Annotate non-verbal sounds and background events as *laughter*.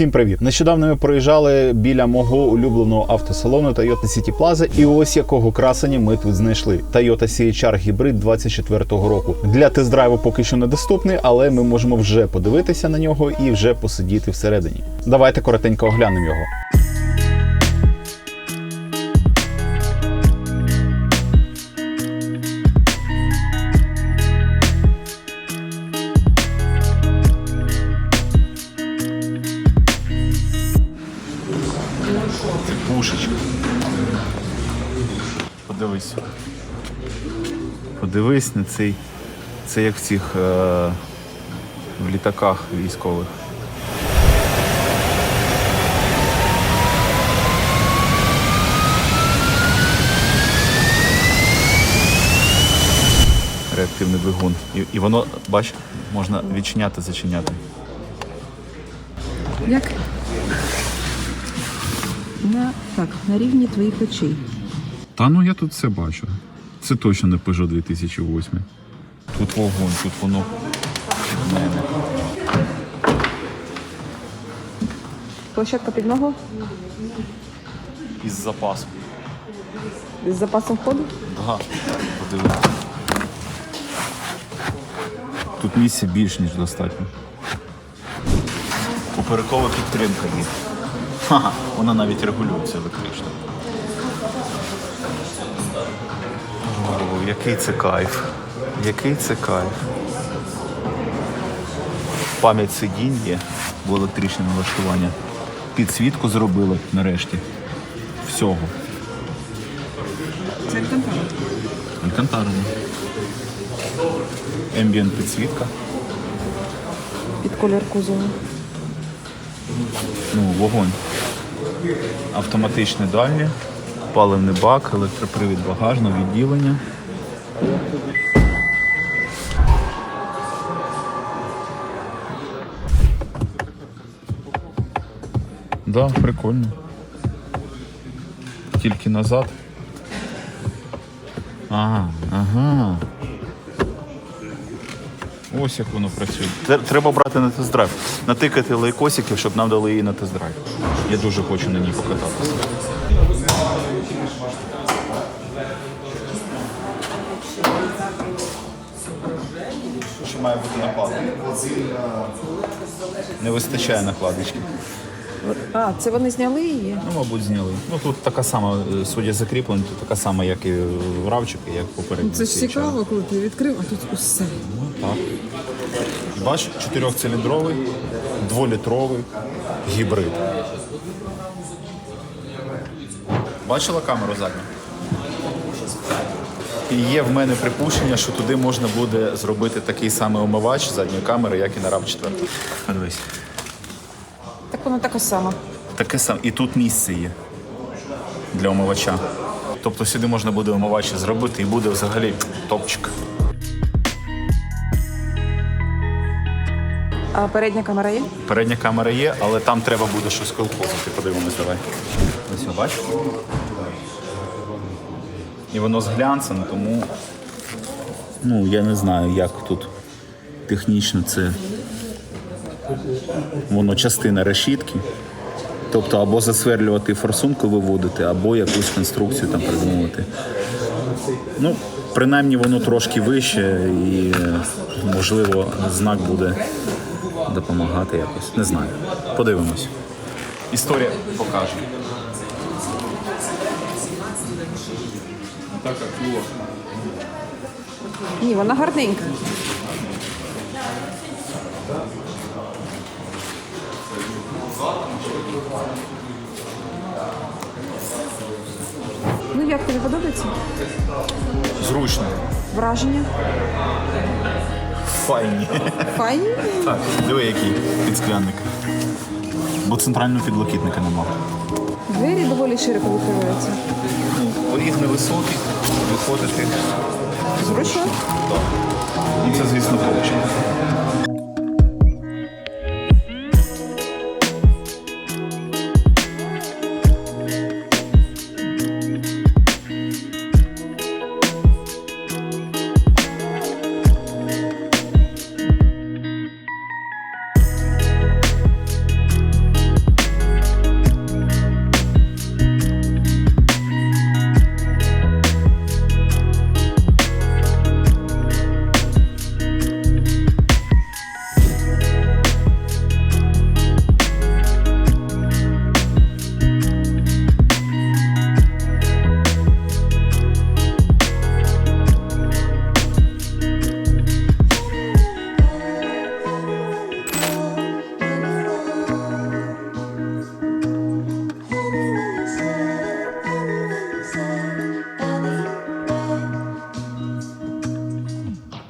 Всім привіт! Нещодавно ми проїжджали біля мого улюбленого автосалону Toyota City Plaza, і ось якого красення ми тут знайшли. Toyota CHR Hybrid 24-го року. Для тест-драйву поки що недоступний, але ми можемо вже подивитися на нього і вже посидіти всередині. Давайте коротенько оглянемо його. Пушечка. Подивись. Подивись на цей. Це як в цих е, в літаках військових. Реактивний двигун. І, і воно, бач, можна відчиняти, зачиняти. Як? На, так, на рівні твоїх очей. Та ну я тут все бачу. Це точно не Peugeot 2008. Тут вогонь, тут воно. Площадка під ногу Із запасом. з запасом ходу. Ага, подивись. Тут місця більш ніж достатньо. Поперекова підтримка є. Ха, *laughs* вона навіть регулюється електрично. О, який це кайф. Який це кайф. Пам'ять сидінь є в електричне налаштування. Підсвітку зробили нарешті. Всього. Це Алькантара. Алькантара. Ембієнт підсвітка. Під колір кузову. Ну, вогонь. Автоматичне дальнє, паливний бак, електропривід багажного відділення. Да, прикольно. Тільки назад. Ага, ага. Ось як воно працює. Треба брати на тест-драйв. Натикати лайкосиків, щоб нам дали її на тест-драйв. Я дуже хочу на ній покататися. Що має бути накладка? Не вистачає накладочки. А, це вони зняли її? Ну, мабуть, зняли. Ну тут така сама, е, судя закріплення, тут така сама, як і в равчики, як попередньо. Це ж цікаво, коли ти відкрив, а тут усе. Так. Бач, чотирьохциліндровий, дволітровий гібрид. Бачила камеру задню? І є в мене припущення, що туди можна буде зробити такий самий омивач задньої камери, як і на rav 4 Подивись. Так воно така сама. Таке саме. І тут місце є для омивача. Тобто сюди можна буде омивач зробити і буде взагалі топчик. А передня камера є? Передня камера є, але там треба буде щось колхозити. Подивимось, давай. Ось його бачиш? І воно з глянцем, тому ну, я не знаю, як тут технічно це. Воно частина решітки. Тобто або засверлювати форсунку виводити, або якусь конструкцію там придумувати. Ну, принаймні воно трошки вище і, можливо, знак буде допомагати якось. Не знаю. Подивимось. Історія покаже. Ні, вона гарненька. Ну як тобі подобається? Зручно. Враження? Файні. Файні? Так, диви, який підскляник. Бо центрального підлокітника нема. Двері доволі широко відкриваються. Ну, поріг невисокий, виходити. Зручно? Так. І це, звісно, получено.